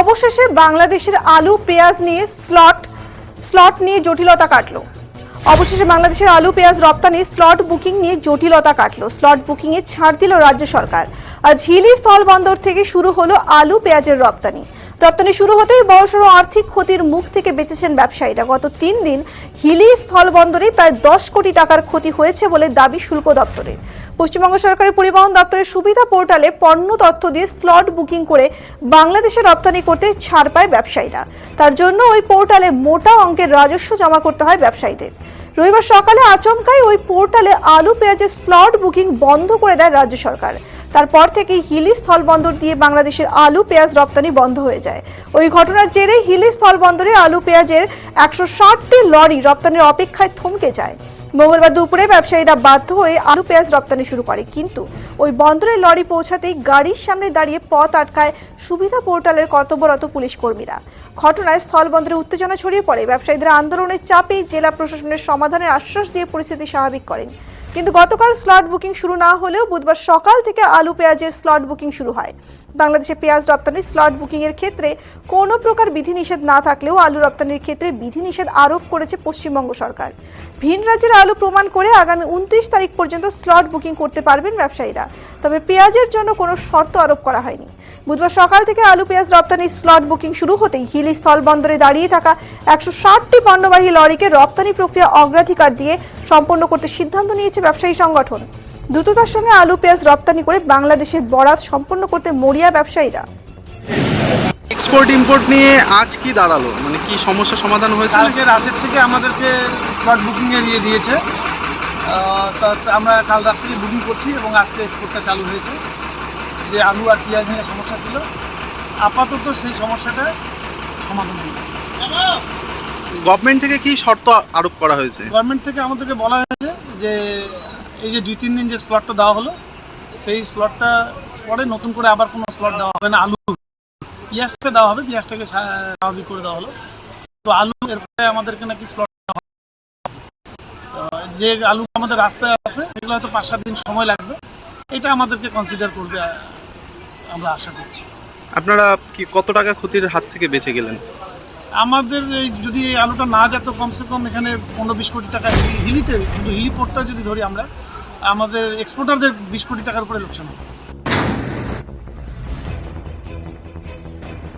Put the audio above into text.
অবশেষে বাংলাদেশের আলু, পেঁয়াজ নিয়ে স্লট স্লট নিয়ে জটিলতা কাটলো। অবশেষে বাংলাদেশের আলু, পেঁয়াজ রপ্তানি, স্লট বুকিং নিয়ে জটিলতা কাটলো। স্লট বুকিং এ ছাড় দিল রাজ্য সরকার। আজ হিলি স্থল বন্দর থেকে শুরু হলো আলু, পেঁয়াজের রপ্তানি। রপ্তানি শুরু হতেই বড়সড় আর্থিক ক্ষতির মুখ থেকে বেঁচেছেন ব্যবসায়ীরা। গত তিন দিন হিলি স্থল বন্দরে প্রায় দশ কোটি টাকার ক্ষতি হয়েছে বলে দাবি শুল্ক দপ্তরের। পশ্চিমবঙ্গ সরকারের পরিবহন দপ্তরের সুবিধা পোর্টালে পণ্য তথ্য দিয়ে স্লট বুকিং করে বাংলাদেশে রপ্তানি করতে ছাড় পায় ব্যবসায়ীরা। তার জন্য ওই পোর্টালে মোটা অঙ্কের রাজস্ব জমা করতে হয় ব্যবসায়ীদের। রবিবার সকালে আচমকাই ওই পোর্টালে আলু পেঁয়াজের স্লট বুকিং বন্ধ করে দেয় রাজ্য সরকার। তারপর থেকেই হিলি স্থলবন্দর দিয়ে বাংলাদেশের আলু পেঁয়াজ রপ্তানি বন্ধ হয়ে যায়। ওই ঘটনার জেরে হিলি স্থলবন্দরে আলু পেঁয়াজের একশো ষাটটি লরি রপ্তানির অপেক্ষায় থমকে যায়। মঙ্গলবার দুপুরে ব্যবসায়ীরা বাধ্য হয়ে আলু পেঁয়াজ রপ্তানি শুরু করে। কিন্তু ওই বন্দরে লরি পৌঁছাতেই গাড়ির সামনে দাঁড়িয়ে পথ আটকায় সুবিধা পোর্টালের কর্তব্যরত পুলিশ কর্মীরা। ঘটনায় স্থলবন্দরে উত্তেজনা ছড়িয়ে পড়ে। ব্যবসায়ীদের আন্দোলনের চাপে জেলা প্রশাসনের সমাধানের আশ্বাস দিয়ে পরিস্থিতি স্বাভাবিক করেন। কিন্তু গতকাল স্লট বুকিং শুরু না হলেও বুধবার সকাল থেকে আলু পেঁয়াজের স্লট বুকিং শুরু হয়। বাংলাদেশে পেঁয়াজ রপ্তানির স্লট বুকিং এর ক্ষেত্রে কোনো প্রকার বিধিনিষেধ না থাকলেও আলু রপ্তানির ক্ষেত্রে বিধিনিষেধ আরোপ করেছে পশ্চিমবঙ্গ সরকার। ভিন রাজ্যের আলু প্রমাণ করে আগামী উনত্রিশ তারিখ পর্যন্ত স্লট বুকিং করতে পারবেন ব্যবসায়ীরা। তবে পেঁয়াজের জন্য কোনো শর্ত আরোপ করা হয়নি। বুধবার সকাল থেকে আলু পেঁয়াজ রপ্তানির স্লট বুকিং শুরু হতেই হিলি স্থল বন্দরে দাঁড়িয়ে থাকা একশো ষাটটি পণ্যবাহী লরিকে রপ্তানি প্রক্রিয়া অগ্রাধিকার দিয়ে সম্পন্ন করতে সিদ্ধান্ত নিয়েছে ব্যবসায়ী সংগঠন। দ্রুততার সঙ্গে আলু পেঁয়াজ রপ্তানি করে বাংলাদেশের বরাত সম্পন্ন করতে মরিয়া ব্যবসায়ীরা। এক্সপোর্ট ইম্পোর্ট নিয়ে আজ কি দাঁড়াল? মানে কি সমস্যা সমাধান হয়েছে? কালকে রাতের থেকে আমাদেরকে স্লট বুকিংয়ে দিয়ে দিয়েছে। আমরা কাল রাত থেকে বুকিং করছি এবং আজকে এক্সপোর্টটা চালু হয়েছে। যে আলু আর পেঁয়াজ নিয়ে সমস্যা ছিল আপাতত সেই সমস্যাটা সমাধান হলো গভর্নমেন্ট থেকে কি শর্ত আরোপ করা হয়েছে? গভর্নমেন্ট থেকে আমাদেরকে বলা হয়েছে যে এই যে দুই তিন দিন যে স্লটটা দেওয়া হলো সেই স্লটটা পরে নতুন করে আবার কোনো স্লট দেওয়া হবে না। আলু পেঁয়াজটা দেওয়া হবে পেঁয়াজটাকে স্বা- স্বাভাবিক করে দেওয়া হলো। তো আলু এরপরে আমাদেরকে নাকি স্লট যে আলু আমাদের রাস্তায় আছে এগুলো হয়তো পাঁচ সাত দিন সময় লাগবে। এটা আমাদেরকে কনসিডার করবে আমরা আশা করছি। আপনারা কি কত টাকা ক্ষতির হাত থেকে বেঁচে গেলেন? আমাদের এই যদি এই আলুটা না যেত কমসে কম এখানে পনেরো বিশ কোটি টাকা হিলিতে শুধু হিলিপোর্টটা যদি ধরি আমরা আমাদের এক্সপোর্টারদের বিশ কোটি টাকার উপরে লোকসান হবে।